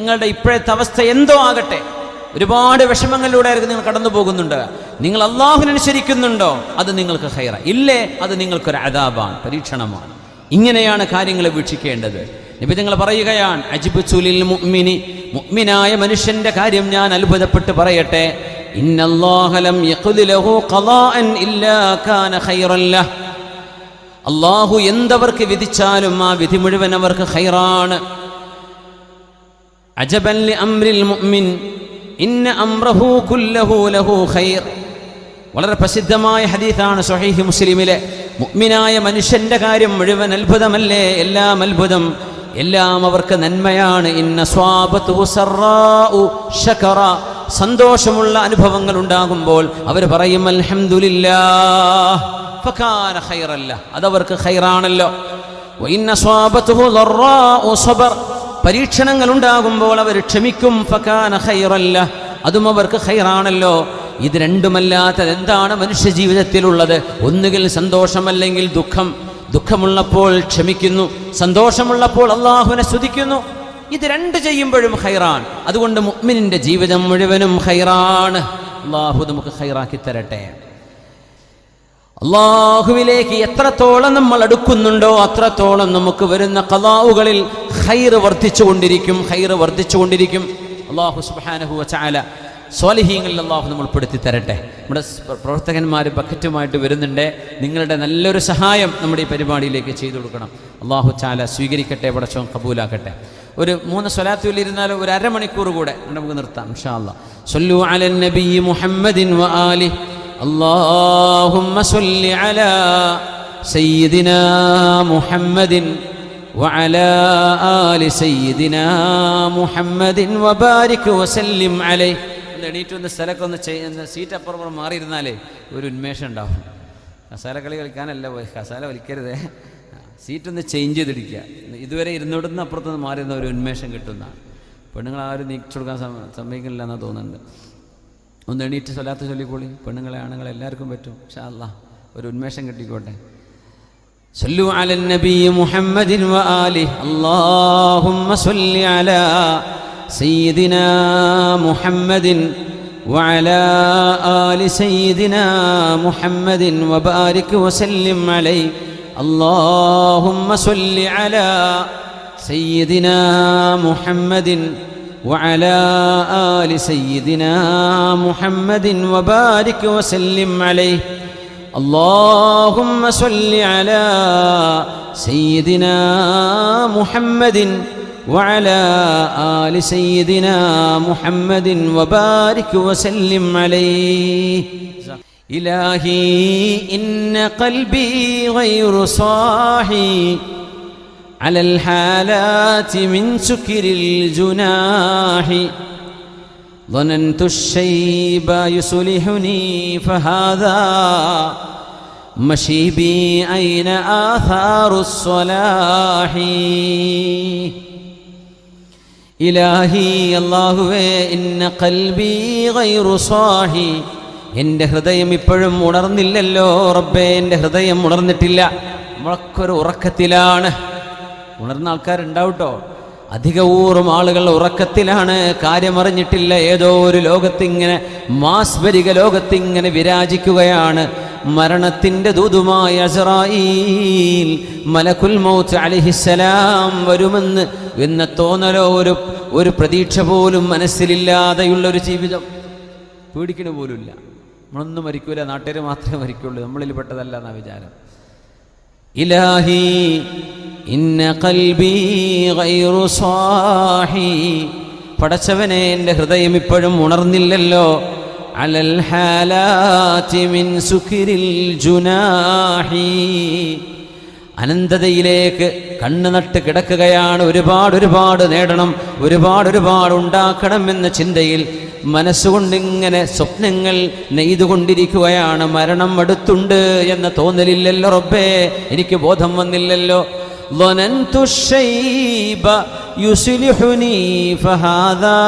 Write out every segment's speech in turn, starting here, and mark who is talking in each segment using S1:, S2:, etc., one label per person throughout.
S1: നിങ്ങളുടെ ഇപ്പോഴത്തെ അവസ്ഥ എന്തോ ആകട്ടെ. ഒരുപാട് വിഷമങ്ങളിലൂടെ ആയിരിക്കും നിങ്ങൾ കടന്നു പോകുന്നുണ്ട്. നിങ്ങൾ അള്ളാഹുവിനനുസരിക്കുന്നുണ്ടോ അത് നിങ്ങൾക്ക് ഹൈറ ഇല്ലേ? അത് നിങ്ങൾക്കൊരു അതാബാണ് പരീക്ഷണമാണ്. ഇങ്ങനെയാണ് കാര്യങ്ങളെ വീക്ഷിക്കേണ്ടത്. നബി നിങ്ങൾ പറയുകയാണ് അജിബ് ചുലിൽ മുഅ്മിനി മുഅ്മിനായ മനുഷ്യന്റെ കാര്യം ഞാൻ അത്ഭുതപ്പെട്ട് പറയട്ടെ. ഖളാഅൻ ഇല്ലാ കാന അള്ളാഹു എന്തവർക്ക് വിധിച്ചാലും ആ വിധി മുഴുവൻ അവർക്ക് ഖൈറാണ്. അജബൻ അംരിൽ മുഅ്മിൻ. ഇന്ന അംറഹു കുല്ലഹു ലഹു ഖൈർ. വളരെ പ്രസിദ്ധമായ ഹദീസാണ് സ്വഹീഹ് മുസ്ലിമിലെ. മുഅ്മിനായ മനുഷ്യന്റെ കാര്യം മുഴുവൻ അത്ഭുതമല്ലേ? എല്ലാം അത്ഭുതം. എല്ലാം അവർക്ക് നന്മയാണ്. ഇന്ന ശകറ. സന്തോഷമുള്ള അനുഭവങ്ങൾ ഉണ്ടാകുമ്പോൾ അവർ പറയും അൽഹംദുലില്ലാ അതവർക്ക് ഖൈറാണല്ലോ. ഇന്ന സബർ. പരീക്ഷണങ്ങൾ ഉണ്ടാകുമ്പോൾ അവർ ക്ഷമിക്കും. ഫക്കാന ഹൈറല്ല അതും അവർക്ക് ഹൈറാണല്ലോ ഇത് രണ്ടുമല്ലാത്തത് എന്താണ് മനുഷ്യ ജീവിതത്തിലുള്ളത് ഒന്നുകിൽ സന്തോഷമല്ലെങ്കിൽ ദുഃഖം. ദുഃഖമുള്ളപ്പോൾ ക്ഷമിക്കുന്നു. സന്തോഷമുള്ളപ്പോൾ അള്ളാഹുവിനെ സ്തുതിക്കുന്നു. ഇത് രണ്ട് ചെയ്യുമ്പോഴും ഹൈറാൻ അതുകൊണ്ട് മുഅ്മിനിന്റെ ജീവിതം മുഴുവനും ഹൈറാണ് അള്ളാഹു നമുക്ക് ഹൈറാക്കി തരട്ടെ. അള്ളാഹുവിലേക്ക് എത്രത്തോളം നമ്മൾ അടുക്കുന്നുണ്ടോ അത്രത്തോളം നമുക്ക് വരുന്ന കലാവുകളിൽ ഹൈറ് വർദ്ധിച്ചുകൊണ്ടിരിക്കും ഹൈറ് വർദ്ധിച്ചുകൊണ്ടിരിക്കും. അള്ളാഹു സുബാനഹു ചാല സ്വാലിഹീങ്ങളിൽ അള്ളാഹു നമ്മൾ പെടുത്തി തരട്ടെ. നമ്മുടെ പ്രവർത്തകന്മാർ ബക്കറ്റുമായിട്ട് വരുന്നുണ്ട്. നിങ്ങളുടെ നല്ലൊരു സഹായം നമ്മുടെ ഈ പരിപാടിയിലേക്ക് ചെയ്തു കൊടുക്കണം. അള്ളാഹു ചാല സ്വീകരിക്കട്ടെ പടച്ചോൻ കബൂലാക്കട്ടെ. ഒരു മൂന്ന് സ്വലാത്തുവിൽ ഇരുന്നാൽ ഒരു അരമണിക്കൂർ കൂടെ നമുക്ക് നിർത്താം ഇൻഷാ അള്ളാഹ് സൊല്ലു അലൻ നബി മുഹമ്മദിൻ വ ആലി اللهم صل على سيدنا محمد وعلى آل سيدنا محمد وبارك وسلم عليه ഒന്ന് എണീറ്റ് ഒന്ന് സ്ഥലമൊക്കെ ഒന്ന് ചെയ്യുന്ന സീറ്റ് അപ്പുറം മാറിയിരുന്നാലേ ഒരു ഉന്മേഷം ഉണ്ടാവും കസാല കളി കളിക്കാനല്ല പോയി കസാല വലിക്കരുതേ സീറ്റ് ഒന്ന് ചേഞ്ച് ചെയ്തിരിക്കുക ഇതുവരെ ഇരുന്നിടന്ന് അപ്പുറത്തുനിന്ന് മാറിയിരുന്ന ഒരു ഉന്മേഷം കിട്ടുന്നതാണ് പെണ്ണുങ്ങൾ ആരും നീക്കിച്ചു കൊടുക്കാൻ സമ്മതിക്കുന്നില്ല എന്നാണ് തോന്നുന്നുണ്ട് ഒന്ന് എണീറ്റ് സ്വലാത്ത് ചൊല്ലിക്കോളി പെണ്ണുങ്ങളെ ആണുങ്ങളെ എല്ലാവർക്കും പറ്റും ഷാ അല്ലാ ഒരു ഉന്മേഷം കിട്ടിക്കോട്ടെ صلوا على النبي محمد وآله اللهم صل على سيدنا محمد وعلى آل سيدنا محمد وبارك وسلم عليه اللهم صل على سيدنا محمد وعلى آل سيدنا محمد وبارك وسلم عليه. اللهم صل على سيدنا محمد وعلى آل سيدنا محمد وبارك وسلم عليه. إلهي إن قلبي غير صاحي. على الحالات من سكر الجناح ظننت الشيب يصلحني فهذا مشي بي أين آثار الصلاح إلهي الله إن قلبي غير صاحي എൻ്റെ ഹൃദയം ഇപ്പോഴും ഉണർന്നില്ലല്ലോ റബ്ബേ എൻ്റെ ഹൃദയം ഉണർന്നിട്ടില്ല നമ്മളൊക്കെ ഉറക്കത്തിലാണ് ഉണർന്ന ആൾക്കാരുണ്ടാവട്ടോ. അധികവൂറും ആളുകൾ ഉറക്കത്തിലാണ്. കാര്യമറിഞ്ഞിട്ടില്ല. ഏതോ ഒരു ലോകത്തിങ്ങനെ മാസ്മരിക ലോകത്തിങ്ങനെ വിരാജിക്കുകയാണ്. മരണത്തിന്റെ ദൂതുമായ അസറായിൽ മലക്കുൽ മൗത്ത് അലിഹിസലാം വരുമെന്ന് എന്ന തോന്നലോ ഒരു ഒരു പ്രതീക്ഷ പോലും മനസ്സിലില്ലാതെയുള്ള ഒരു ജീവിതം. പേടിക്കണ പോലുമില്ല. നമ്മളൊന്നും മരിക്കൂല. നാട്ടുകാർ മാത്രമേ മരിക്കുള്ളൂ. നമ്മളിൽ പെട്ടതല്ല എന്നാ വിചാരം. ഇലാഹി ഇന്ന കൽബി ഗൈറു സാഹി പടച്ചവനെ എന്റെ ഹൃദയം ഇപ്പോഴും ഉണർന്നില്ലല്ലോ. അലൽ ഹാലാതി മിൻ സുഖിരിൽ ജുനാഹി. അനന്തതയിലേക്ക് കണ്ണ് നട്ട് കിടക്കുകയാണ്. ഒരുപാട് ഒരുപാട് നേടണം ഒരുപാട് ഒരുപാട് ഉണ്ടാക്കണം എന്ന ചിന്തയിൽ മനസ്സുകൊണ്ടിങ്ങനെ സ്വപ്നങ്ങൾ നെയ്തുകൊണ്ടിരിക്കുകയാണ്. മരണം അടുത്തുണ്ട് എന്ന തോന്നലില്ലല്ലോ റബ്ബേ. എനിക്ക് ബോധം വന്നില്ലല്ലോ. ظننت الشيب يصلحني فهذا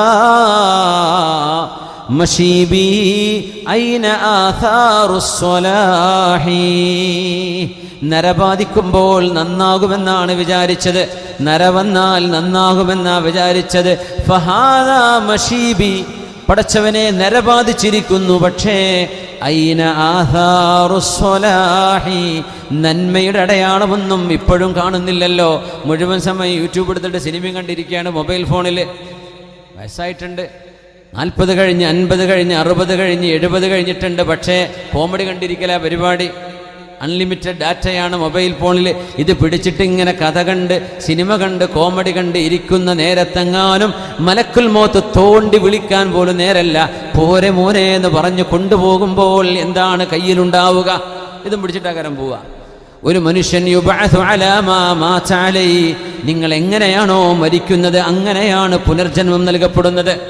S1: മഷീബി ഐന ആഥാറുസ്വലാഹി നര ബാധിക്കുമ്പോൾ നന്നാകുമെന്നാണ് വിചാരിച്ചത് നര വന്നാൽ നന്നാകുമെന്നാ വിചാരിച്ചത് ഫഹാദ മഷീബി പടച്ചവനെ നര ബാധിച്ചിരിക്കുന്നു പക്ഷേ ഐന ആധാറുസ്വലാഹി നന്മയുടെ അടയാളമൊന്നും ഇപ്പോഴും കാണുന്നില്ലല്ലോ. മുഴുവൻ സമയം യൂട്യൂബ് എടുത്തിട്ട് സിനിമയും കണ്ടിരിക്കുകയാണ് മൊബൈൽ ഫോണിൽ വയസ്സായിട്ടുണ്ട്. നാൽപ്പത് കഴിഞ്ഞ് അൻപത് കഴിഞ്ഞ് അറുപത് കഴിഞ്ഞ് എഴുപത് കഴിഞ്ഞിട്ടുണ്ട്. പക്ഷേ കോമഡി കണ്ടിരിക്കല പരിപാടി. അൺലിമിറ്റഡ് ഡാറ്റയാണ് മൊബൈൽ ഫോണിൽ ഇത് പിടിച്ചിട്ട് ഇങ്ങനെ കഥ കണ്ട് സിനിമ കണ്ട് കോമഡി കണ്ട് ഇരിക്കുന്ന നേരത്തെങ്ങാനും മലക്കുൽ മോത്ത് തോണ്ടി വിളിക്കാൻ പോലും നേരല്ല. പോരെ മോനെ എന്ന് പറഞ്ഞു കൊണ്ടുപോകുമ്പോൾ എന്താണ് കയ്യിലുണ്ടാവുക? ഇതും പിടിച്ചിട്ടാകാരം പോവുക. ഒരു മനുഷ്യൻ നിങ്ങൾ എങ്ങനെയാണോ മരിക്കുന്നത് അങ്ങനെയാണ് പുനർജന്മം നൽകപ്പെടുന്നത്.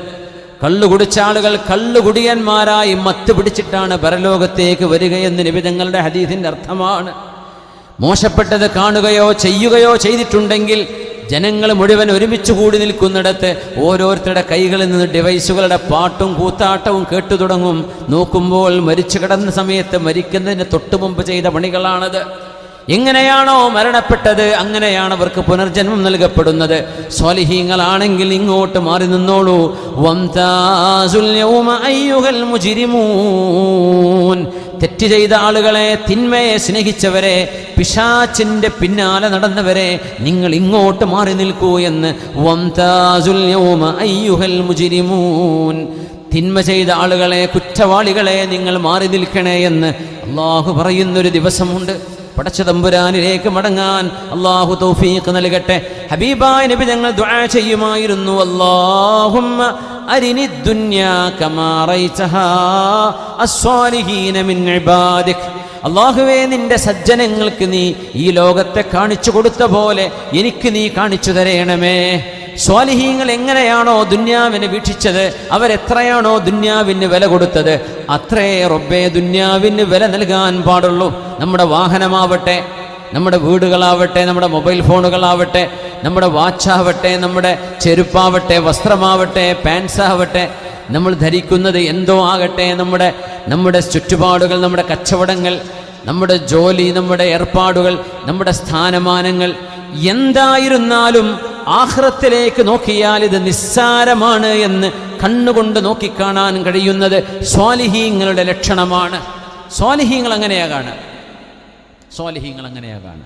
S1: കള്ളു കുടിച്ച ആളുകൾ കള്ളുകുടിയന്മാരായി മത്ത് പിടിച്ചിട്ടാണ് പരലോകത്തേക്ക് വരികയെന്ന് നിബിതങ്ങളുടെ ഹദീസിന്റെ അർത്ഥമാണ്. മോശപ്പെട്ടത് കാണുകയോ ചെയ്യുകയോ ചെയ്തിട്ടുണ്ടെങ്കിൽ ജനങ്ങൾ മുഴുവൻ ഒരുമിച്ച് കൂടി നിൽക്കുന്നിടത്ത് ഓരോരുത്തരുടെ കൈകളിൽ നിന്ന് ഡിവൈസുകളുടെ പാട്ടും കൂത്താട്ടവും കേട്ടു തുടങ്ങും. നോക്കുമ്പോൾ മരിച്ചു കിടന്ന സമയത്ത് മരിക്കുന്നതിന് തൊട്ടുമുമ്പ് ചെയ്ത പണികളാണത്. എങ്ങനെയാണോ മരണപ്പെട്ടത് അങ്ങനെയാണ് അവർക്ക് പുനർജന്മം നൽകപ്പെടുന്നത്. സ്വാലിഹീങ്ങളാണെങ്കിൽ ഇങ്ങോട്ട് മാറി നിന്നോളൂ. തെറ്റ് ചെയ്ത ആളുകളെ തിന്മയെ സ്നേഹിച്ചവരെ പിശാച്ചിന്റെ പിന്നാലെ നടന്നവരെ നിങ്ങൾ ഇങ്ങോട്ട് മാറി നിൽക്കൂ എന്ന് മുജിരിമൂൻ. തിന്മ ചെയ്ത ആളുകളെ കുറ്റവാളികളെ നിങ്ങൾ മാറി നിൽക്കണേ എന്ന് അള്ളാഹു പറയുന്നൊരു ദിവസമുണ്ട്. പടച്ച തമ്പുരാനിലേക്ക് മടങ്ങാൻ അള്ളാഹു തൗഫീഖ് നൽകട്ടെ. ഹബീബായ നബി ഞങ്ങൾ ദുആ ചെയ്യുമായിരുന്നു അല്ലാഹുമ്മ അരിനി ദുനിയാ കമാ റൈതഹാ അസ്വാലിഹീന മിൻ ഇബാദിക്. അള്ളാഹുവേ നിന്റെ സജ്ജനങ്ങൾക്ക് നീ ഈ ലോകത്തെ കാണിച്ചു കൊടുത്ത പോലെ എനിക്ക് നീ കാണിച്ചു തരയണമേ സ്വാലിഹീങ്ങൾ എങ്ങനെയാണോ ദുന്യാവിനെ വീക്ഷിച്ചത് അവരെത്രയാണോ ദുന്യാവിന് വില കൊടുത്തത് അത്രേ റബ്ബേ ദുന്യാവിന് വില നൽകാൻ പാടുള്ളൂ. നമ്മുടെ വാഹനമാവട്ടെ നമ്മുടെ വീടുകളാവട്ടെ നമ്മുടെ മൊബൈൽ ഫോണുകളാവട്ടെ നമ്മുടെ വാച്ചാവട്ടെ നമ്മുടെ ചെരുപ്പാവട്ടെ വസ്ത്രമാവട്ടെ പാൻസ് ആവട്ടെ നമ്മൾ ധരിക്കുന്നത് എന്തോ ആകട്ടെ നമ്മുടെ നമ്മുടെ ചുറ്റുപാടുകൾ നമ്മുടെ കച്ചവടങ്ങൾ നമ്മുടെ ജോലി നമ്മുടെ ഏർപ്പാടുകൾ നമ്മുടെ സ്ഥാനമാനങ്ങൾ എന്തായിരുന്നാലും ആഹ്റത്തിലേക്ക് നോക്കിയാൽ ഇത് നിസ്സാരമാണ് എന്ന് കണ്ണുകൊണ്ട് നോക്കിക്കാണാൻ കഴിയുന്നത് സ്വാലിഹീങ്ങളുടെ ലക്ഷണമാണ്. സ്വാലിഹീങ്ങൾ അങ്ങനെയാകാണ്. സ്വാലിഹീങ്ങൾ അങ്ങനെയാകാണ്.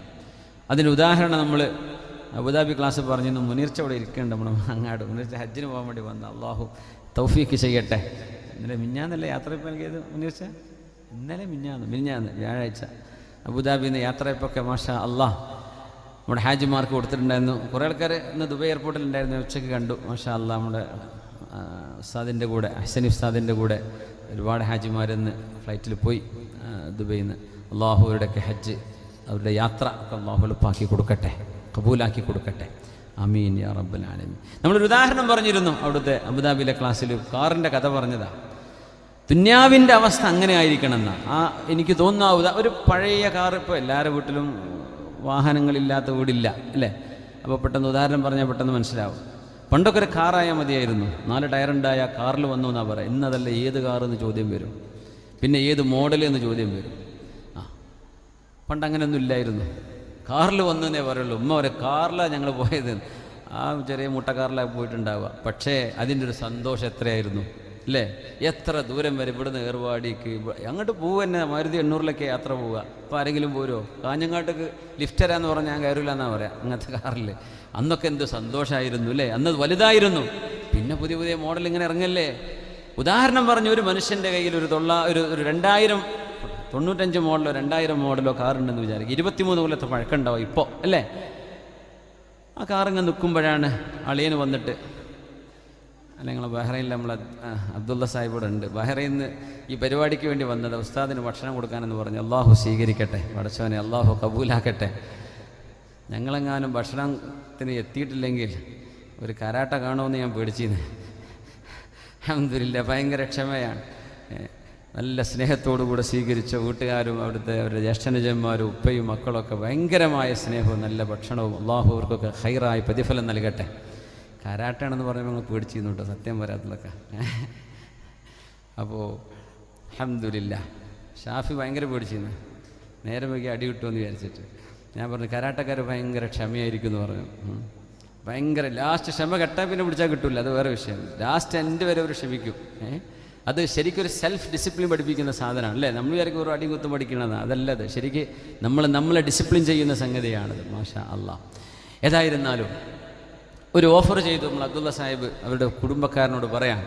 S1: അതിന് ഉദാഹരണം നമ്മൾ അബുദാബി ക്ലാസ് പറഞ്ഞിരുന്നു മുനീർച്ച അവിടെ ഇരിക്കേണ്ട നമ്മൾ അങ്ങാട് മുനീർച്ച ഹജ്ജിന് പോകാൻ വേണ്ടി വന്ന അള്ളാഹു തൗഫീക്ക് ചെയ്യട്ടെ. ഇന്നലെ മിഞ്ഞാന്നല്ലേ യാത്ര ഇപ്പോൾ നൽകിയത് മുനീർച്ച? ഇന്നലെ മിഞ്ഞാന്ന് മിഞ്ഞാന്ന് വ്യാഴാഴ്ച. അബുദാബിന്ന് യാത്രയപ്പൊക്കെ മാഷ അള്ളാഹ് നമ്മുടെ ഹാജിമാർക്ക് കൊടുത്തിട്ടുണ്ടായിരുന്നു. കുറേ ആൾക്കാർ ഇന്ന് ദുബൈ എയർപോർട്ടിൽ ഉണ്ടായിരുന്നു. ഉച്ചയ്ക്ക് കണ്ടു. മാഷാ അല്ല നമ്മുടെ ഉസ്താദിന്റെ കൂടെ ഹസനി ഉസ്താദിന്റെ കൂടെ ഒരുപാട് ഹാജിമാർ ഹാജിമാരിന്ന് ഫ്ലൈറ്റിൽ പോയി ദുബൈയിൽ നിന്ന്. അള്ളാഹു ഹജ്ജ് അവരുടെ യാത്ര ഒക്കെ അള്ളാഹു എളുപ്പാക്കി കൊടുക്കട്ടെ കബൂലാക്കി കൊടുക്കട്ടെ. അമീൻ യാ റബ്ബൽ ആലമീൻ. നമ്മളൊരു ഉദാഹരണം പറഞ്ഞിരുന്നു അവിടുത്തെ അബുദാബിയിലെ ക്ലാസ്സിൽ. കാറിന്റെ കഥ പറഞ്ഞതാ. ദുന്യാവിന്റെ അവസ്ഥ അങ്ങനെ ആയിരിക്കണം എന്നാണ് ആ എനിക്ക് തോന്നുന്ന ഒരു പഴയ കാർ ഇപ്പോൾ എല്ലാവരുടെ വീട്ടിലും വാഹനങ്ങളില്ലാത്ത വീടില്ല അല്ലേ? അപ്പോൾ പെട്ടെന്ന് ഉദാഹരണം പറഞ്ഞാൽ പെട്ടെന്ന് മനസ്സിലാവും. പണ്ടൊക്കെ ഒരു കാറായാൽ മതിയായിരുന്നു. നാല് ടയറുണ്ടായ കാറിൽ വന്നു എന്നാ പറയാം ഇന്നതല്ല ഏത് കാർ എന്ന് ചോദ്യം വരും. പിന്നെ ഏത് മോഡൽ എന്ന് ചോദ്യം വരും. ആ പണ്ട് അങ്ങനെയൊന്നും ഇല്ലായിരുന്നു. കാറിൽ വന്നതേ പറയുള്ളൂ. ഉമ്മ ഒരു കാറിലാണ് ഞങ്ങൾ പോയത്. ആ ചെറിയ മുട്ടക്കാറിലാണ് പോയിട്ടുണ്ടാവുക. പക്ഷേ അതിന്റെ ഒരു സന്തോഷം എത്രയായിരുന്നു? അല്ലേ എത്ര ദൂരം വരെ ഇവിടുന്ന് ഏർവാടിക്ക് അങ്ങോട്ട് പോവുക തന്നെ. മരുതി എണ്ണൂറിലൊക്കെ യാത്ര പോവുക. അപ്പോൾ ആരെങ്കിലും പോരുമോ കാഞ്ഞങ്ങാട്ടേക്ക് ലിഫ്റ്റ് തരാമെന്ന് പറഞ്ഞാൽ ഞാൻ കയറില്ല എന്നാ പറയാം. അങ്ങനത്തെ കാറിൽ അന്നൊക്കെ എന്ത് സന്തോഷമായിരുന്നു അല്ലേ അന്ന് വലുതായിരുന്നു. പിന്നെ പുതിയ പുതിയ മോഡൽ ഇങ്ങനെ ഇറങ്ങല്ലേ? ഉദാഹരണം പറഞ്ഞ ഒരു മനുഷ്യന്റെ കയ്യിൽ ഒരു തൊള്ള ഒരു ഒരു രണ്ടായിരം തൊണ്ണൂറ്റഞ്ച് മോഡലോ രണ്ടായിരം മോഡലോ കാറുണ്ടെന്ന് വിചാരിക്കും. ഇരുപത്തിമൂന്ന് കൊല്ലത്തെ പഴക്കമുണ്ടാവും ഇപ്പോൾ അല്ലേ? ആ കാറിങ്ങനെ നിൽക്കുമ്പോഴാണ് അളിയന് വന്നിട്ട് അല്ല ഞങ്ങൾ ബഹ്റൈനിൽ നമ്മൾ അബ്ദുള്ള സാഹിബ് ഇവിടെ ഉണ്ട് ബഹ്റൈനിൽ നിന്ന് ഈ പരിപാടിക്ക് വേണ്ടി വന്നത് ഉസ്താദിന് ഭക്ഷണം കൊടുക്കാനെന്ന് പറഞ്ഞു അള്ളാഹു സ്വീകരിക്കട്ടെ പടച്ചവനെ അള്ളാഹു കബൂലാക്കട്ടെ. ഞങ്ങളെങ്ങാനും ഭക്ഷണത്തിന് എത്തിയിട്ടില്ലെങ്കിൽ ഒരു കരാട്ട കാണുമെന്ന് ഞാൻ പേടിച്ചിരുന്നു അഹമ്മദില്ല ഭയങ്കര ക്ഷമയാണ്. നല്ല സ്നേഹത്തോടുകൂടെ സ്വീകരിച്ച വീട്ടുകാരും അവിടുത്തെ അവരുടെ ജ്യേഷ്ഠനുജന്മാരും ഉപ്പയും മക്കളൊക്കെ ഭയങ്കരമായ സ്നേഹവും നല്ല ഭക്ഷണവും അള്ളാഹു അവർക്കൊക്കെ ഹൈറായി പ്രതിഫലം നൽകട്ടെ. കരാട്ടാണെന്ന് പറയുമ്പോൾ ഞങ്ങൾ പേടിച്ചിരുന്നു കേട്ടോ. സത്യം വരാത്തതൊക്കെ. അപ്പോൾ അഹമ്മദില്ല ഷാഫി ഭയങ്കര പേടിച്ചിരുന്നു. നേരെ വൈകി അടി കിട്ടുമെന്ന് വിചാരിച്ചിട്ട്. ഞാൻ പറഞ്ഞു കരാട്ടക്കാർ ഭയങ്കര ക്ഷമയായിരിക്കും എന്ന് പറഞ്ഞു. ഭയങ്കര ലാസ്റ്റ് ക്ഷമ കെട്ടാൻ പിന്നെ പിടിച്ചാൽ കിട്ടില്ല അത് വേറെ വിഷയം. ലാസ്റ്റ് എന്റെ വരെ അവർ ക്ഷമിക്കും. അത് ശരിക്കും ഒരു സെൽഫ് ഡിസിപ്ലിൻ പഠിപ്പിക്കുന്ന സാധനമാണ് അല്ലേ? നമ്മൾ വിചാരിക്കും ഒരു അടി കുത്തും പഠിക്കണതാണ് അതല്ല അത്. ശരിക്കും നമ്മൾ നമ്മളെ ഡിസിപ്ലിൻ ചെയ്യുന്ന സംഗതിയാണത്. മാഷ അല്ല ഏതായിരുന്നാലും ഒരു ഓഫർ ചെയ്തു നമ്മൾ അബ്ദുള്ള സാഹിബ് അവരുടെ കുടുംബക്കാരനോട് പറയാം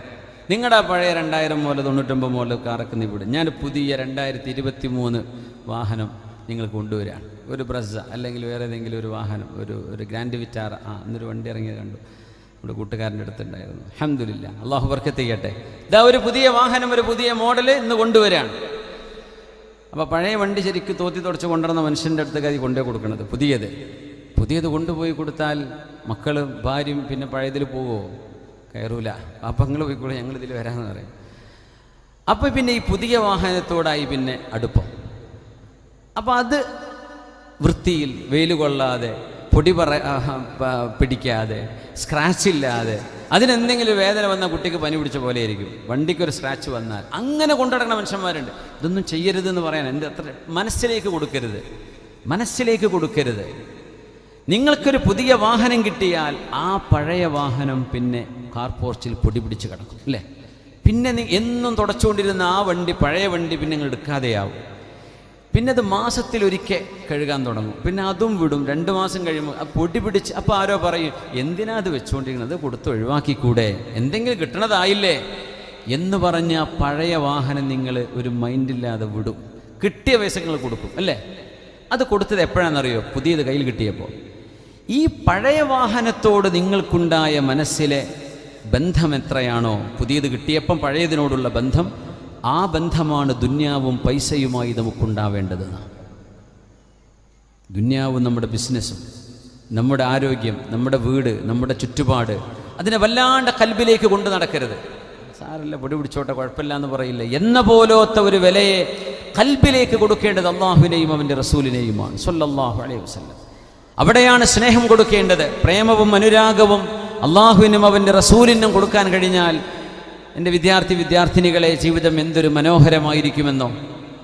S1: നിങ്ങളുടെ പഴയ രണ്ടായിരം മുതൽ തൊണ്ണൂറ്റൊമ്പത് മുതൽ കാറൊക്കെ നീ ഞാൻ പുതിയ രണ്ടായിരത്തി ഇരുപത്തി മൂന്ന് വാഹനം നിങ്ങൾ കൊണ്ടുവരികയാണ്. ഒരു ബ്രസ അല്ലെങ്കിൽ വേറെ ഏതെങ്കിലും ഒരു വാഹനം ഒരു ഒരു ഗ്രാൻഡ് വിറ്റാർ ആ എന്നൊരു വണ്ടി ഇറങ്ങിയത് കണ്ടു. നമ്മുടെ കൂട്ടുകാരന്റെ അടുത്തുണ്ടായിരുന്നു. അഹമ്മദില്ല അള്ളാഹു വർക്കെത്തിക്കട്ടെ ഇതാ ഒരു പുതിയ വാഹനം ഒരു പുതിയ മോഡൽ ഇന്ന് കൊണ്ടുവരികയാണ്. അപ്പോൾ പഴയ വണ്ടി ശരിക്കും തോത്തി തുടച്ച് കൊണ്ടുവരുന്ന മനുഷ്യന്റെ അടുത്തേക്ക് അത് കൊണ്ടുപോയി കൊടുക്കണത് പുതിയത്. പുതിയത് കൊണ്ടുപോയി കൊടുത്താൽ മക്കൾ ഭാര്യയും പിന്നെ പഴയതിൽ പോകുമോ കയറൂല. അപ്പങ്ങൾ പോയിക്കോളൂ ഞങ്ങൾ ഇതിൽ വരാമെന്ന് പറയും. അപ്പോൾ പിന്നെ ഈ പുതിയ വാഹനത്തോടായി പിന്നെ അടുപ്പം. അപ്പോൾ അത് വൃത്തിയിൽ വെയിൽ കൊള്ളാതെ പൊടി പറ പിടിക്കാതെ സ്ക്രാച്ച് ഇല്ലാതെ അതിനെന്തെങ്കിലും വേദന വന്ന കുട്ടിക്ക് പനി പിടിച്ച പോലെ ആയിരിക്കും. വണ്ടിക്കൊരു സ്ക്രാച്ച് വന്നാൽ അങ്ങനെ കൊണ്ടുനടക്കുന്ന മനുഷ്യന്മാരുണ്ട്. ഇതൊന്നും ചെയ്യരുതെന്ന് പറയാൻ എന്റെ അത്ര മനസ്സിലേക്ക് കൊടുക്കരുത്. മനസ്സിലേക്ക് കൊടുക്കരുത്. നിങ്ങൾക്കൊരു പുതിയ വാഹനം കിട്ടിയാൽ ആ പഴയ വാഹനം പിന്നെ കാർ പോർച്ചിൽ പൊടി പിടിച്ച് കിടക്കും അല്ലേ? പിന്നെ എന്നും തുടച്ചുകൊണ്ടിരുന്ന ആ വണ്ടി പഴയ വണ്ടി പിന്നെ നിങ്ങൾ എടുക്കാതെയാവും. പിന്നെ അത് മാസത്തിലൊരിക്കൽ കഴുകാൻ തുടങ്ങും. പിന്നെ അതും വിടും. രണ്ട് മാസം കഴിയുമ്പോൾ പൊടി പിടിച്ച് അപ്പോൾ ആരോ പറയും എന്തിനാ അത് വെച്ചുകൊണ്ടിരിക്കുന്നത് കൊടുത്ത് ഒഴിവാക്കിക്കൂടെ? എന്തെങ്കിലും കിട്ടണതായില്ലേ? എന്ന് പറഞ്ഞ പഴയ വാഹനം നിങ്ങൾ ഒരു മൈൻഡില്ലാതെ വിടും. കിട്ടിയ പൈസ കൊടുക്കും അല്ലേ? അത് കൊടുത്തത് എപ്പോഴാണെന്നറിയോ? പുതിയത് കയ്യിൽ കിട്ടിയപ്പോൾ ഈ പഴയ വാഹനത്തോട് നിങ്ങൾക്കുണ്ടായ മനസ്സിലെ ബന്ധം എത്രയാണോ? പുതിയത് കിട്ടിയപ്പം പഴയതിനോടുള്ള ബന്ധം ആ ബന്ധമാണ് ദുന്യാവും പൈസയുമായി നമുക്കുണ്ടാവേണ്ടത്. ദുന്യാവും നമ്മുടെ ബിസിനസ്സും നമ്മുടെ ആരോഗ്യം നമ്മുടെ വീട് നമ്മുടെ ചുറ്റുപാട് അതിനെ വല്ലാണ്ട് കൽബിലേക്ക് കൊണ്ടു നടക്കരുത്. സാരല്ല പൊടി പിടിച്ചോട്ടെ കുഴപ്പമില്ല എന്ന് പറയില്ല? എന്ന പോലത്തെ ഒരു വിലയെ കൽബിലേക്ക് കൊടുക്കേണ്ടത് അള്ളാഹുവിനെയും അവന്റെ റസൂലിനെയുമാണ്. സൊല്ലാഹു അലൈഹി വസല്ലം. അവിടെയാണ് സ്നേഹം കൊടുക്കേണ്ടത്. പ്രേമവും അനുരാഗവും അള്ളാഹുവിനും അവന്റെ റസൂലിനും കൊടുക്കാൻ കഴിഞ്ഞാൽ എന്റെ വിദ്യാർത്ഥി വിദ്യാർത്ഥിനികളെ ജീവിതം എന്തൊരു മനോഹരമായിരിക്കുമെന്നോ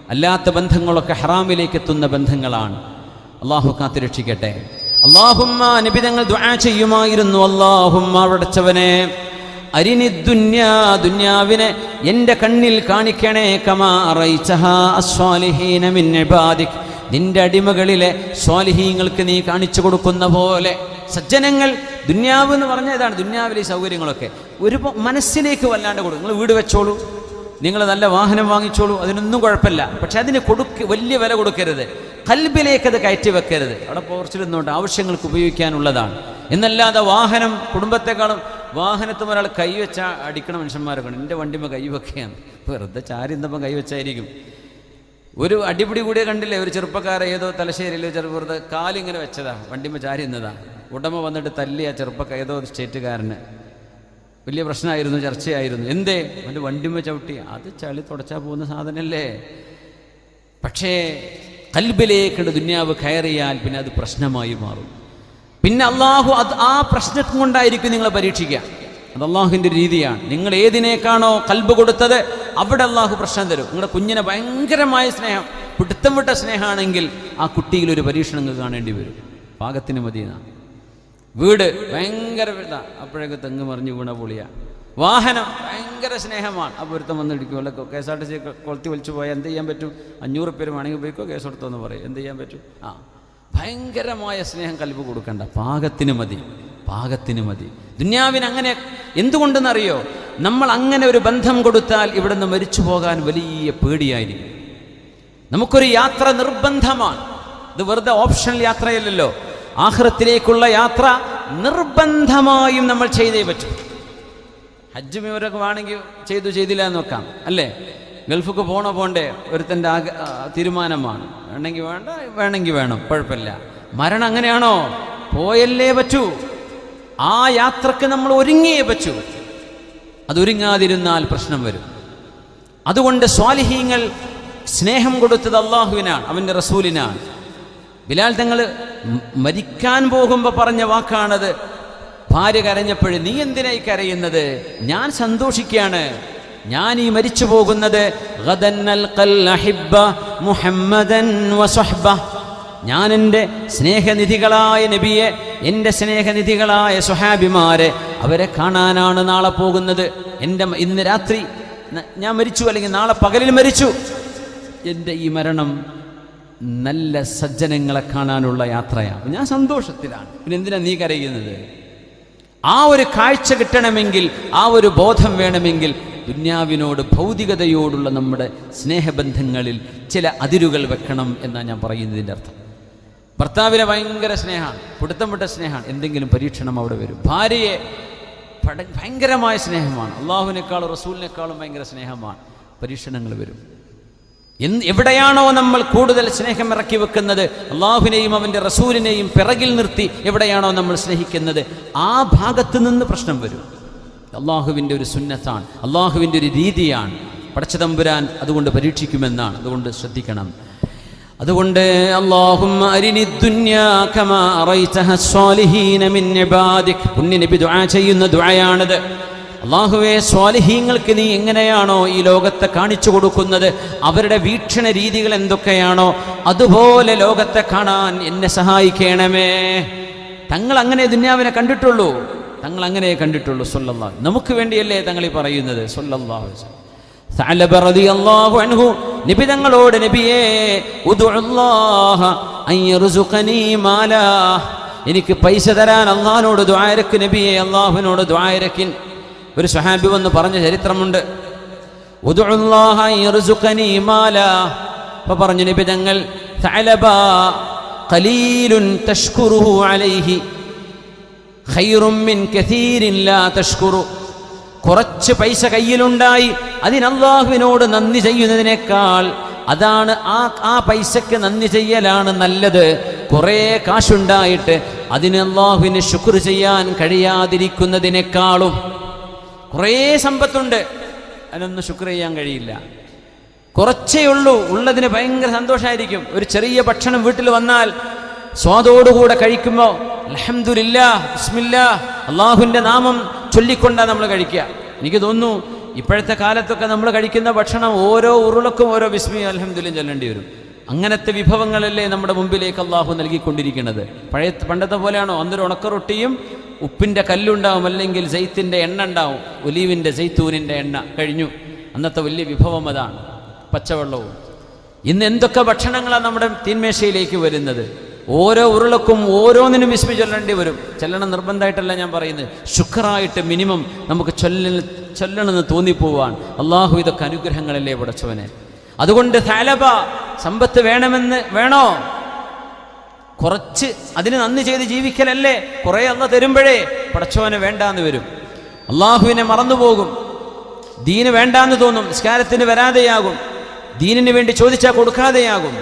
S1: അല്ലാത്ത ബന്ധങ്ങളൊക്കെ ഹറാമിലേക്ക് എത്തുന്ന ബന്ധങ്ങളാണ്. അള്ളാഹു കാത്തുരക്ഷിക്കട്ടെ അള്ളാഹുമ്മ ദുആ ചെയ്യുമായിരുന്നു. അള്ളാഹുമ്മ അവിടച്ചവനെ അരിനി ദുന്യാ ദുന്യാവിനെ എന്റെ കണ്ണിൽ കാണിക്കണേ കമാ നിന്റെ അടിമകളിലെ സ്വാലിഹീങ്ങൾക്ക് നീ കാണിച്ചു കൊടുക്കുന്ന പോലെ. സജ്ജനങ്ങൾ ദുന്യാവ് എന്ന് പറഞ്ഞ ഇതാണ് ദുന്യാവിലെ സൗകര്യങ്ങളൊക്കെ. ഒരു മനസ്സിലേക്ക് വല്ലാണ്ട് കൊടുക്കും നിങ്ങൾ വീട് വെച്ചോളൂ. നിങ്ങൾ നല്ല വാഹനം വാങ്ങിച്ചോളൂ. അതിനൊന്നും കുഴപ്പമില്ല. പക്ഷെ അതിന് കൊടുക്ക വലിയ വില കൊടുക്കരുത്. കൽബിലേക്ക് അത് കയറ്റി വെക്കരുത്. അവിടെ പോർച്ചിലൊന്നുകൊണ്ട് ആവശ്യങ്ങൾക്ക് ഉപയോഗിക്കാനുള്ളതാണ്. എന്നല്ലാതെ വാഹനം കുടുംബത്തെക്കാളും വാഹനത്തും ഒരാൾ കൈവച്ച അടിക്കണ മനുഷ്യന്മാരൊക്കെ എന്റെ വണ്ടിമ്മ കൈവെക്കുകയാണ് വെറുതെ ചാരി എന്തപ്പം കൈവച്ചായിരിക്കും ഒരു അടിപിടി കൂടിയ കണ്ടില്ലേ ഒരു ചെറുപ്പക്കാരെ ഏതോ തലശ്ശേരിയിൽ ചെറുപ്പുറത്ത് കാലിങ്ങനെ വെച്ചതാ വണ്ടിമ്മ ചാരി നിന്നതാ ഉടമ വന്നിട്ട് തല്ലി ആ ചെറുപ്പക്കാർ ഏതോ ഒരു സ്റ്റേറ്റുകാരന്. വലിയ പ്രശ്നമായിരുന്നു ചർച്ചയായിരുന്നു. എന്തേ? അവന്റെ വണ്ടിമ്മ ചവിട്ടി. അത് ചളി തുടച്ചാൽ പോകുന്ന സാധനമല്ലേ പക്ഷേ കൽബിലേക്കുണ്ട് ദുന്യാവ് കയറിയാൽ പിന്നെ അത് പ്രശ്നമായി മാറും. പിന്നെ അള്ളാഹു അത് ആ പ്രശ്നം കൊണ്ടായിരിക്കും നിങ്ങളെ പരീക്ഷിക്കുക. അത് അള്ളാഹുവിന്റെ രീതിയാണ്. നിങ്ങൾ ഏതിനേക്കാണോ കൽബ് കൊടുത്തത് അവിടെ അള്ളാഹു പ്രശ്നം തരും. നിങ്ങളുടെ കുഞ്ഞിനെ ഭയങ്കരമായ സ്നേഹം പിടുത്തം വിട്ട സ്നേഹമാണെങ്കിൽ ആ കുട്ടിയിൽ ഒരു പരീക്ഷണം നിങ്ങൾക്ക് കാണേണ്ടി വരും. പാകത്തിന് മതിയെന്ന. വീട് ഭയങ്കര അപ്പോഴേക്ക് തെങ്ങ് മറിഞ്ഞ് വീണ പൊളിയ. വാഹനം ഭയങ്കര സ്നേഹമാണ്. ആ പൊരുത്തം വന്ന് അല്ല K S R T C കൊളുത്തി വലിച്ചു പോയാൽ എന്ത് ചെയ്യാൻ പറ്റും? അഞ്ഞൂറ് പേര് വേണമെങ്കിൽ പോയിക്കോ കേസ് എന്ന് പറയും. എന്ത് ചെയ്യാൻ പറ്റും? ആ. ഭയങ്കരമായ സ്നേഹം കൽബ് കൊടുക്കണ്ട. പാകത്തിന് മതി. പാകത്തിന് മതി. ദുന്യാവിന് അങ്ങനെ എന്തുകൊണ്ടെന്നറിയോ? നമ്മൾ അങ്ങനെ ഒരു ബന്ധം കൊടുത്താൽ ഇവിടുന്ന് മരിച്ചു പോകാൻ വലിയ പേടിയായിരിക്കും. നമുക്കൊരു യാത്ര നിർബന്ധമാണ്. ഇത് വെറുതെ ഓപ്ഷണൽ യാത്രയല്ലല്ലോ. ആഹ്റത്തിലേക്കുള്ള യാത്ര നിർബന്ധമായും നമ്മൾ ചെയ്തേ പറ്റും. ഹജ്ജ് ഇവരൊക്കെ വേണമെങ്കിൽ ചെയ്തു ചെയ്തില്ല എന്ന് വെക്കാം അല്ലേ? ഗൾഫിക്ക് പോണോ പോണ്ടേ? ഒരുത്തന്റെ ആഗ തീരുമാനമാണ് വേണമെങ്കിൽ വേണ്ട വേണമെങ്കിൽ വേണം. കുഴപ്പമില്ല. മരണം അങ്ങനെയാണോ? പോയല്ലേ പറ്റൂ. ആ യാത്രയ്ക്ക് നമ്മൾ ഒരുങ്ങിയേ പറ്റൂ. അതൊരുങ്ങാതിരുന്നാൽ പ്രശ്നം വരും. അതുകൊണ്ട് സ്വാലിഹീങ്ങൾ സ്നേഹം കൊടുത്തത് അള്ളാഹുവിനാണ് അവന്റെ റസൂലിനാണ്. ബിലാൽ തങ്ങൾ മരിക്കാൻ പോകുമ്പോൾ പറഞ്ഞ വാക്കാണത് ഭാര്യ കരഞ്ഞപ്പോഴും നീ എന്തിനായി കരയുന്നത്? ഞാൻ സന്തോഷിക്കുകയാണ് ഞാൻ ഈ മരിച്ചു പോകുന്നത് ഞാൻ എന്റെ സ്നേഹനിധികളായ നബിയെ എന്റെ സ്നേഹനിധികളായ സുഹാബിമാരെ അവരെ കാണാനാണ് നാളെ പോകുന്നത്. എന്റെ ഇന്ന് രാത്രി ഞാൻ മരിച്ചു അല്ലെങ്കിൽ നാളെ പകലിൽ മരിച്ചു. എന്റെ ഈ മരണം നല്ല സജ്ജനങ്ങളെ കാണാനുള്ള യാത്രയാണ്. ഞാൻ സന്തോഷത്തിലാണ്. പിന്നെ എന്തിനാ നീ കരയുന്നത്? ആ ഒരു കാഴ്ച കിട്ടണമെങ്കിൽ ആ ഒരു ബോധം വേണമെങ്കിൽ ദുന്യാവിനോട് ഭൗതികതയോടുള്ള നമ്മുടെ സ്നേഹബന്ധങ്ങളിൽ ചില അതിരുകൾ വെക്കണം എന്നാണ് ഞാൻ പറയുന്നതിന്റെ അർത്ഥം. ഭർത്താവിനെ ഭയങ്കര സ്നേഹമാണ് പിടുത്തം വിട്ട സ്നേഹമാണ് എന്തെങ്കിലും പരീക്ഷണം അവിടെ വരും. ഭാര്യയെ ഭയങ്കരമായ സ്നേഹമാണ്. അള്ളാഹുവിനേക്കാളും റസൂലിനേക്കാളും ഭയങ്കര സ്നേഹമാണ്. പരീക്ഷണങ്ങൾ വരും. എന്ത് എവിടെയാണോ നമ്മൾ കൂടുതൽ സ്നേഹം ഇറക്കി വെക്കുന്നത് അള്ളാഹുവിനെയും അവന്റെ റസൂലിനെയും പിറകിൽ നിർത്തി എവിടെയാണോ നമ്മൾ സ്നേഹിക്കുന്നത് ആ ഭാഗത്ത് നിന്ന് പ്രശ്നം വരും. അള്ളാഹുവിന്റെ ഒരു സുന്നത്താണ് അള്ളാഹുവിന്റെ ഒരു രീതിയാണ്. പടച്ചതമ്പുരാൻ അതുകൊണ്ട് പരീക്ഷിക്കുമെന്നാണ് അതുകൊണ്ട് ശ്രദ്ധിക്കണം. അതുകൊണ്ട് ചെയ്യുന്ന ദുആയാണിത്. അള്ളാഹുവെ സ്വാലിഹീങ്ങൾക്ക് നീ എങ്ങനെയാണോ ഈ ലോകത്തെ കാണിച്ചു കൊടുക്കുന്നത്? അവരുടെ വീക്ഷണ രീതികൾ എന്തൊക്കെയാണോ? അതുപോലെ ലോകത്തെ കാണാൻ എന്നെ സഹായിക്കണമേ. തങ്ങൾ അങ്ങനെ ദുന്യാവിനെ കണ്ടിട്ടുള്ളൂ. തങ്ങൾ അങ്ങനെ കണ്ടിട്ടുള്ളൂ സൊല്ലാ നമുക്ക് വേണ്ടിയല്ലേ തങ്ങൾ ഈ പറയുന്നത്? അൻഹു നബി തങ്ങളോട് നബിയേ എനിക്ക് പൈസ തരാൻ അള്ളഹാനോട് ദ്വായരക്ക് നബിയെ അള്ളാഹുവിനോട് ദ്വായരക്കിൻ ഒരു സഹാബി വന്ന് പറഞ്ഞ ചരിത്രമുണ്ട്. അപ്പൊ പറഞ്ഞു നബി തങ്ങൾ തഷ്കുറുഹു അലൈഹി. ഖൈറും മിൻ കസീരിൻ ലാ തഷ്കുറു. കുറച്ച് പൈസ കയ്യിലുണ്ടായി. അതിനല്ലാഹുവിനോട് നന്ദി ചെയ്യുന്നതിനേക്കാൾ അതാണ് ആ ആ പൈസക്ക് നന്ദി ചെയ്യലാണ് നല്ലത്. കുറേ കാശുണ്ടായിട്ട് അതിന് അള്ളാഹുവിന് ശുക്ർ ചെയ്യാൻ കഴിയാതിരിക്കുന്നതിനേക്കാളും കുറേ സമ്പത്തുണ്ട്. അതിനൊന്നും ശുക്ർ ചെയ്യാൻ കഴിയില്ല. കുറച്ചേ ഉള്ളൂ. ഉള്ളതിന് ഭയങ്കര സന്തോഷമായിരിക്കും ഒരു ചെറിയ ഭക്ഷണം വീട്ടിൽ വന്നാൽ സ്വാദോടുകൂടെ കഴിക്കുമ്പോൾ അലഹമില്ല അള്ളാഹുവിന്റെ നാമം ചൊല്ലിക്കൊണ്ടാണ് നമ്മൾ കഴിക്കുക എനിക്ക് തോന്നുന്നു ഇപ്പോഴത്തെ കാലത്തൊക്കെ നമ്മൾ കഴിക്കുന്ന ഭക്ഷണം ഓരോ ഉരുളക്കും ഓരോ വിസ്മി അലഹമ്മദിലും ചെല്ലേണ്ടി വരും. അങ്ങനത്തെ വിഭവങ്ങളല്ലേ നമ്മുടെ മുമ്പിലേക്ക് അള്ളാഹു നൽകിക്കൊണ്ടിരിക്കുന്നത്. പഴയ പണ്ടത്തെ പോലെയാണോ? അന്നൊരു ഉണക്ക റൊട്ടിയും ഉപ്പിന്റെ കല്ലുണ്ടാവും അല്ലെങ്കിൽ ജെയ്ത്തിന്റെ എണ്ണ ഉണ്ടാവും. ഒലീവിന്റെ ജെയ്ത്തൂനിന്റെ എണ്ണ കഴിഞ്ഞു. അന്നത്തെ വലിയ വിഭവം അതാണ്. പച്ചവെള്ളവും. ഇന്ന് എന്തൊക്കെ ഭക്ഷണങ്ങളാണ് നമ്മുടെ തീന്മേശയിലേക്ക് വരുന്നത്? ഓരോ ഉരുളക്കും ഓരോന്നിനും വിസ്മി ചൊല്ലേണ്ടി വരും. ചൊല്ലണം നിർബന്ധമായിട്ടല്ല ഞാൻ പറയുന്നത്. ശുക്രായിട്ട് മിനിമം നമുക്ക് ചൊല്ല ചൊല്ലണമെന്ന് തോന്നിപ്പോവാൻ അള്ളാഹു ഇതൊക്കെ അനുഗ്രഹങ്ങളല്ലേ പടച്ചവനെ. അതുകൊണ്ട് താലബ സമ്പത്ത് വേണമെന്ന് വേണോ? കുറച്ച് അതിന് നന്ദി ചെയ്ത് ജീവിക്കലല്ലേ? കുറേ അന്ന് തരുമ്പോഴേ പടച്ചവനെ വേണ്ടാന്ന് വരും. അള്ളാഹുവിനെ മറന്നുപോകും. ദീന് വേണ്ടാന്ന് തോന്നും. നിസ്കാരത്തിന് വരാതെയാകും. ദീനിന് വേണ്ടി ചോദിച്ചാൽ കൊടുക്കാതെയാകും.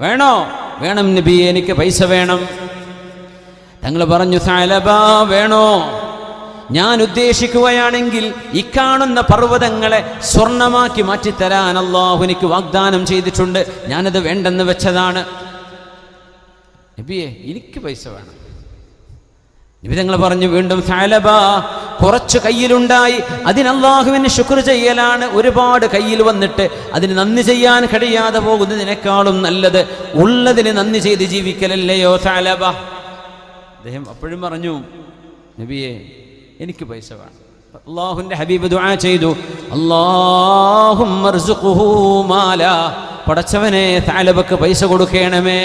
S1: വേണോ? വേണം നബി എനിക്ക് പൈസ വേണം. തങ്ങൾ പറഞ്ഞു സാലബാ വേണോ? ഞാൻ ഉദ്ദേശിക്കുകയാണെങ്കിൽ ഈ കാണുന്ന പർവതങ്ങളെ സ്വർണമാക്കി മാറ്റിത്തരാൻ അള്ളാഹു എനിക്ക് വാഗ്ദാനം ചെയ്തിട്ടുണ്ട്. ഞാനത് വേണ്ടെന്ന് വെച്ചതാണ്. നബിയെ എനിക്ക് പൈസ വേണം. നബി തങ്ങൾ പറഞ്ഞു വീണ്ടും സാലബ കുറച്ച് കയ്യിലുണ്ടായി. അതിനല്ലാഹുവിന് ശുക്ർ ചെയ്യലാണ് ഒരുപാട് കയ്യിൽ വന്നിട്ട്. അതിന് നന്ദി ചെയ്യാൻ കഴിയാതെ പോകുന്നതിനേക്കാളും നല്ലത് ഉള്ളതിന് നന്ദി ചെയ്ത് ജീവിക്കലല്ലയോ സാലബ? അദ്ദേഹം അപ്പോഴും പറഞ്ഞു നബിയെ എനിക്ക് പൈസ വേണം. അള്ളാഹുവിന്റെ ഹബീബ് ദുആ ചെയ്തു അള്ളാഹും പടച്ചവനെ താലബക്ക് പൈസ കൊടുക്കണമേ.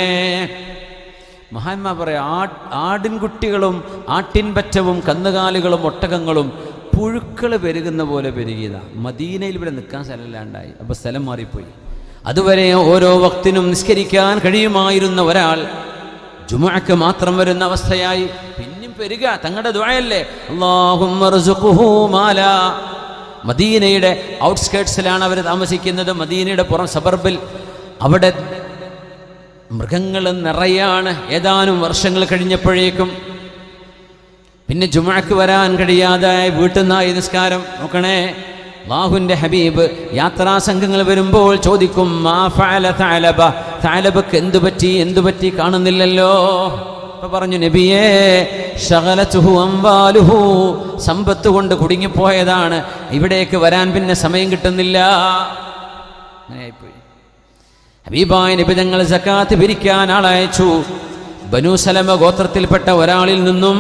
S1: മഹാന്മാ പറയാം ആ ആടിൻകുട്ടികളും ആട്ടിൻപറ്റവും കന്നുകാലികളും ഒട്ടകങ്ങളും പുഴുക്കൾ പെരുകുന്ന പോലെ പെരുകിയതാണ് മദീനയിൽ ഇവിടെ നിൽക്കാൻ സ്ഥലമില്ലാണ്ടായി. അപ്പോൾ സ്ഥലം മാറിപ്പോയി. അതുവരെ ഓരോ വക്തിനും നിസ്കരിക്കാൻ കഴിയുമായിരുന്ന ഒരാൾ ജുമാക്ക് മാത്രം വരുന്ന അവസ്ഥയായി. പിന്നെയും പെരുക തങ്ങളുടെ ദ്വായല്ലേ മദീനയുടെ ഔട്ട്സ്കേർട്സിലാണ് അവർ താമസിക്കുന്നത്. മദീനയുടെ പുറം സബർബിൽ അവിടെ മൃഗങ്ങൾ നിറയാണ് ഏതാനും വർഷങ്ങൾ കഴിഞ്ഞപ്പോഴേക്കും. പിന്നെ ജുമാക്ക് വരാൻ കഴിയാതെ വീട്ടിൽ നിന്നായി നിസ്കാരം. നോക്കണേ ബാഹുവിന്റെ ഹബീബ് യാത്രാ സംഘങ്ങൾ വരുമ്പോൾ ചോദിക്കും മാ ഫാല താലബ താലബക്ക് എന്തു പറ്റി? എന്തു പറ്റി? കാണുന്നില്ലല്ലോ. അപ്പൊ പറഞ്ഞു നബിയേ ശകലച്ചുഹു അംബാലുഹു സമ്പത്ത് കൊണ്ട് കുടുങ്ങിപ്പോയതാണ്. ഇവിടേക്ക് വരാൻ പിന്നെ സമയം കിട്ടുന്നില്ല. അങ്ങനെയായിപ്പോയി. ഹബീബായ നിബിതങ്ങൾ സക്കാത്ത് പിരിക്കാൻ ആളയച്ചു. ബനു സലമ ഗോത്രത്തിൽപ്പെട്ട ഒരാളിൽ നിന്നും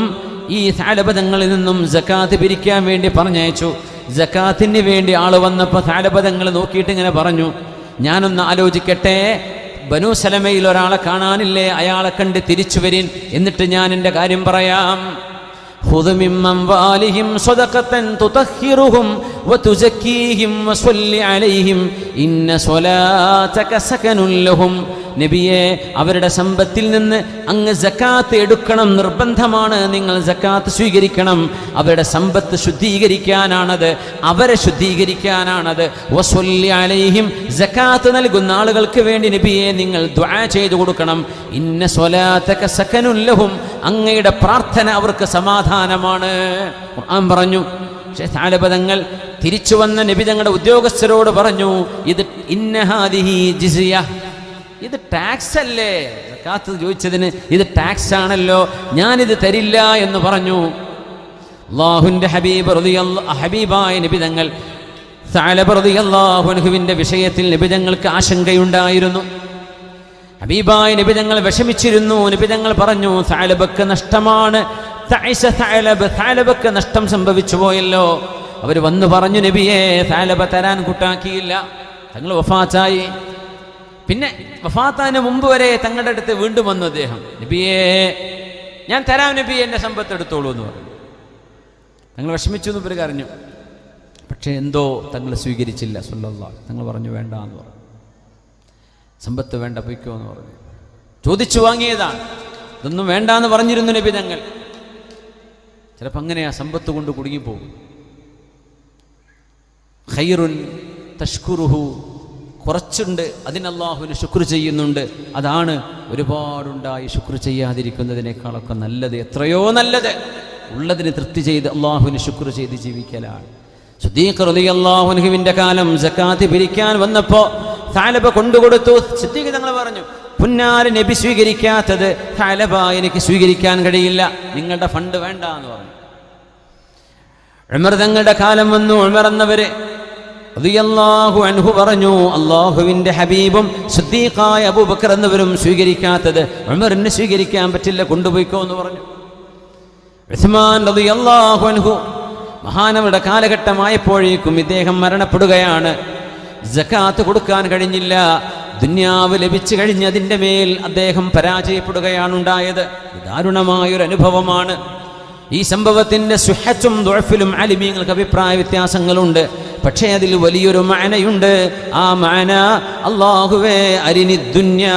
S1: ഈ താലപഥങ്ങളിൽ നിന്നും ജക്കാത്ത് പിരിക്കാൻ വേണ്ടി പറഞ്ഞയച്ചു. ജക്കാത്തിന് വേണ്ടി ആൾ വന്നപ്പോൾ താലപഥങ്ങൾ നോക്കിയിട്ട് ഇങ്ങനെ പറഞ്ഞു ഞാനൊന്ന് ആലോചിക്കട്ടെ ബനു സലമയിൽ ഒരാളെ കാണാനില്ലേ അയാളെ കണ്ട് തിരിച്ചു വരീൻ എന്നിട്ട് ഞാൻ എന്റെ കാര്യം പറയാം. خذ من أموالهم صدقة تطهرهم وتزكيهم وصل عليهم إن صلاتك سكن لهم നബിയെ അവരുടെ സമ്പത്തിൽ നിന്ന് അങ്ങ് ജക്കാത്ത് എടുക്കണം നിർബന്ധമാണ് നിങ്ങൾ ജക്കാത്ത് സ്വീകരിക്കണം അവരുടെ സമ്പത്ത് ശുദ്ധീകരിക്കാനാണത് അവരെ ശുദ്ധീകരിക്കാനാണത് വസ്വല്ലി അലൈഹിം ജക്കാത്ത് നൽകുന്ന ആളുകൾക്ക് വേണ്ടി നബിയെ നിങ്ങൾ ദ്വാ ചെയ്തു കൊടുക്കണം ഇന്ന സ്വലാത്തക സക്കനുല്ലഹും അങ്ങയുടെ പ്രാർത്ഥന അവർക്ക് സമാധാനമാണ്. ഖുർആൻ പറഞ്ഞു പക്ഷേ താലപദങ്ങൾ തിരിച്ചു വന്ന നബി തങ്ങളുടെ ഉദ്യോഗസ്ഥരോട് പറഞ്ഞു ഇത് ഇന്നഹാദിഹി ജിസിയ. ഇത് ടാക്സ് അല്ലേ? കാത്ത് ചോദിച്ചതിന് ഇത് ടാക്സ് ആണല്ലോ ഞാനിത് തരില്ല എന്ന് പറഞ്ഞു. അള്ളാഹുന്റെ ഹബീബ് ഹബീബായ നിബിതങ്ങൾ താലപ്രതി അള്ളാഹുവിന്റെ വിഷയത്തിൽ നിബിതങ്ങൾക്ക് ആശങ്കയുണ്ടായിരുന്നു. ഹബീബായ നിബിതങ്ങൾ വിഷമിച്ചിരുന്നു. നിബിതങ്ങൾ പറഞ്ഞു താലബക്ക് നഷ്ടമാണ്. താലബക്ക് നഷ്ടം സംഭവിച്ചു പോയല്ലോ. അവർ വന്നു പറഞ്ഞു നബിയെ സാലബ തരാൻ കൂട്ടാക്കിയില്ല. തങ്ങൾ വഫാച്ചായി പിന്നെ വഫാത്താന് മുമ്പ് വരെ തങ്ങളുടെ അടുത്ത് വീണ്ടും വന്നു അദ്ദേഹം. നബിയെ ഞാൻ തരാം നബി എന്റെ സമ്പത്ത് എടുത്തോളൂ എന്ന് പറഞ്ഞു. തങ്ങൾ വിഷമിച്ചു എന്ന് ഇവർ പക്ഷേ എന്തോ തങ്ങൾ സ്വീകരിച്ചില്ല. സുല്ലാ തങ്ങൾ പറഞ്ഞു വേണ്ട എന്ന് പറഞ്ഞു. സമ്പത്ത് വേണ്ട പൊയ്ക്കോ എന്ന് പറഞ്ഞു. ചോദിച്ചു വാങ്ങിയതാണ്. ഇതൊന്നും വേണ്ട എന്ന് പറഞ്ഞിരുന്നു നബി തങ്ങൾ. ചിലപ്പോൾ അങ്ങനെയാ സമ്പത്ത് കൊണ്ട് കുടുങ്ങിപ്പോകും. ഖൈറുൻ തഷ്കുറുഹു. കുറച്ചുണ്ട് അതിനല്ലാഹുവിന് ശുക്ർ ചെയ്യുന്നുണ്ട്. അതാണ് ഒരുപാടുണ്ടായി ശുക്ർ ചെയ്യാതിരിക്കുന്നതിനേക്കാളൊക്കെ നല്ലത്. എത്രയോ നല്ലത്. ഉള്ളതിന് തൃപ്തി ചെയ്ത് അള്ളാഹുവിന് ശുക്ർ ചെയ്ത് ജീവിക്കലാണ്. സുദ്ദീഖ് അള്ളാഹുനുഹുവിന്റെ കാലം സക്കാത്ത് പിരിക്കാൻ വന്നപ്പോ താലബ കൊണ്ടുകൊടുത്തു. സിദ്ദീഖ് തങ്ങൾ പറഞ്ഞു പുന്നാര നബി സ്വീകരിക്കാത്തത് താലബ എനിക്ക് സ്വീകരിക്കാൻ കഴിയില്ല. നിങ്ങളുടെ ഫണ്ട് വേണ്ട എന്ന് പറഞ്ഞു. ഉമർ തങ്ങളുടെ കാലം വന്നു. ഉമർ എന്നവര് റളിയല്ലാഹു അൻഹു പറഞ്ഞു അള്ളാഹുവിന്റെ ഹബീബും സിദ്ദീഖായ അബൂബക്കർ എന്നവരും സ്വീകരിക്കാത്തത് ഉമറിന് സ്വീകരിക്കാൻ പറ്റില്ല കൊണ്ടുപോയിക്കോ എന്ന് പറഞ്ഞു. ഉസ്മാൻ റളിയല്ലാഹു അൻഹു മഹാനവരുടെ കാലഘട്ടമായപ്പോഴേക്കും ഇദ്ദേഹം മരണപ്പെടുകയാണ്. ജക്കാത്ത് കൊടുക്കാൻ കഴിഞ്ഞില്ല. ദുന്യാവ് ലഭിച്ചു കഴിഞ്ഞതിന്റെ മേൽ അദ്ദേഹം പരാജയപ്പെടുകയാണ് ഉണ്ടായത് ദാരുണമായൊരു അനുഭവമാണ്. ഈ സംഭവത്തിന്റെ സുഹച്ചും ദുഴഫിലും അലിമീങ്ങൾക്ക് അഭിപ്രായ വ്യത്യാസങ്ങളുണ്ട്. പക്ഷേ അതിൽ വലിയൊരു മാനയുണ്ട് ആ മാന അള്ളാഹുവേ അരിനി ദുന്യാ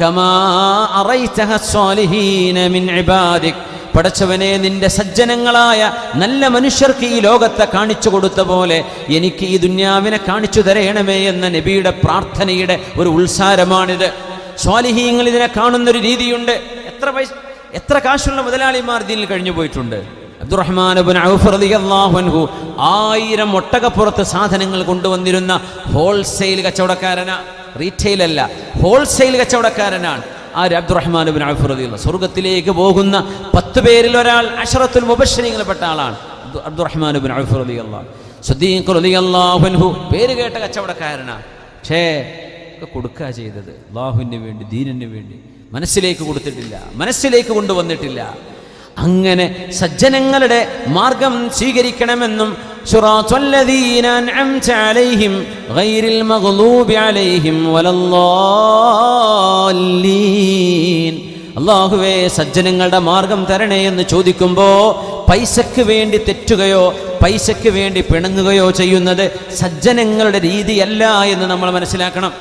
S1: കമാ സ്വാലിഹീന മിൻ ഇബാദിക്. പടച്ചവനെ നിന്റെ സജ്ജനങ്ങളായ നല്ല മനുഷ്യർക്ക് ഈ ലോകത്തെ കാണിച്ചു കൊടുത്ത പോലെ എനിക്ക് ഈ ദുന്യാവിനെ കാണിച്ചു തരയണമേ എന്ന നബിയുടെ പ്രാർത്ഥനയുടെ ഒരു ഉത്സാരമാണിത്. സ്വാലിഹീങ്ങൾ ഇതിനെ കാണുന്നൊരു രീതിയുണ്ട്. എത്ര പൈസ എത്ര കാശുള്ള മുതലാളിമാർ ഇതിൽ കഴിഞ്ഞു പോയിട്ടുണ്ട്. അബ്ദുറഹ്മാൻ ഔഫ് റളിയല്ലാഹു അൻഹു ആയിരം ഒട്ടകപ്പുറത്ത് സാധനങ്ങൾ കൊണ്ടുവന്നിരുന്ന ഹോൾസെയിൽ കച്ചവടക്കാരനാ. റീറ്റെയിൽ അല്ല ഹോൾസെയിൽ കച്ചവടക്കാരനാണ്. ആര് അബ്ദുറഹ്മാൻ ബിൻ അഫ് റളിയല്ലാഹു സ്വർഗത്തിലേക്ക് പോകുന്ന പത്ത് പേരിൽ ഒരാൾ അഷറത്തുൽ മുബശ്ശരിങ്ങൾപ്പെട്ട ആളാണ്. അബ്ദുറഹ്മാൻ ബിൻ റളിയല്ലാഹു സുദ്ദീഖ് റളിയല്ലാഹു അൻഹു പേര് കേട്ട കച്ചവടക്കാരനാണ്. പക്ഷേ ഒക്കെ കൊടുക്കുക ചെയ്തത്. അള്ളാഹുവിന് വേണ്ടി ദീനിന് വേണ്ടി. മനസ്സിലേക്ക് കൊടുത്തിട്ടില്ല. മനസ്സിലേക്ക് കൊണ്ടുവന്നിട്ടില്ല. അങ്ങനെ സജ്ജനങ്ങളുടെ മാർഗം സ്വീകരിക്കണമെന്നും ശുറാത്തുല്ലദീന അൻഅംത അലൈഹിം ഗൈറിൽ മഗ്ലൂബി അലൈഹിം الضالين അള്ളാഹുവേ സജ്ജനങ്ങളുടെ മാർഗം തരണേ എന്ന് ചോദിക്കുമ്പോൾ പൈസക്ക് വേണ്ടി തെറ്റുകയോ പൈസക്ക് വേണ്ടി പിണങ്ങുകയോ ചെയ്യുന്നത് സജ്ജനങ്ങളുടെ രീതിയല്ല എന്ന് നമ്മൾ മനസ്സിലാക്കണം.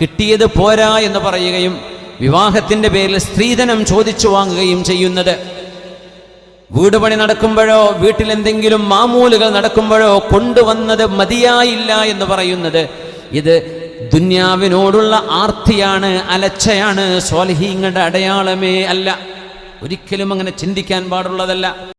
S1: കിട്ടിയത് പോരാ എന്ന് പറയുകയും വിവാഹത്തിന്റെ പേരിൽ സ്ത്രീധനം ചോദിച്ചു വാങ്ങുകയും ചെയ്യുന്നത് വീട് പണി നടക്കുമ്പോഴോ വീട്ടിൽ എന്തെങ്കിലും മാമൂലുകൾ നടക്കുമ്പോഴോ കൊണ്ടുവന്നത് മതിയായില്ല എന്ന് പറയുന്നത് ഇത് ദുന്യാവിനോടുള്ള ആർത്തിയാണ് അലച്ചയാണ് സ്വാലിഹീങ്ങളുടെ അടയാളമേ അല്ല. ഒരിക്കലും അങ്ങനെ ചിന്തിക്കാൻ പാടുള്ളതല്ല.